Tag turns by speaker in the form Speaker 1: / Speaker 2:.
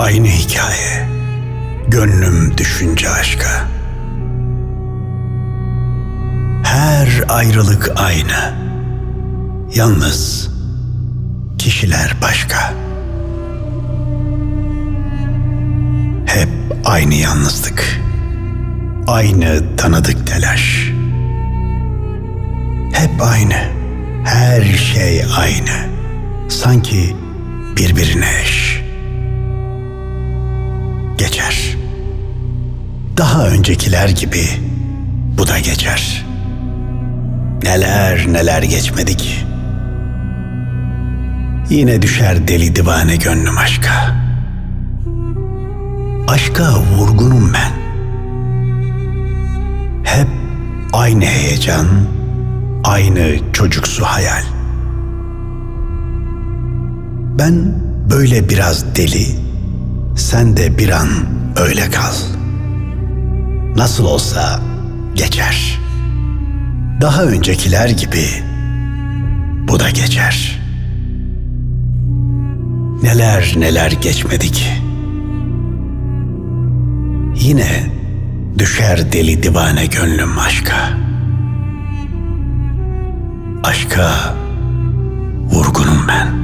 Speaker 1: aynı hikaye. Gönlüm düşünce aşka. Her ayrılık aynı. Yalnız kişiler başka. Hep aynı yalnızlık. Aynı tanıdık telaş. Hep aynı. Her şey aynı. Sanki birbirine eş. Daha öncekiler gibi bu da geçer. Neler neler geçmedik. Yine düşer deli divane gönlüm aşka. Aşka vurgunum ben. Hep aynı heyecan, aynı çocuksu hayal. Ben böyle biraz deli, sen de bir an öyle kal. Nasıl olsa geçer. Daha öncekiler gibi bu da geçer. Neler neler geçmedik. Yine düşer deli divane gönlüm aşka. Aşka vurgunum ben.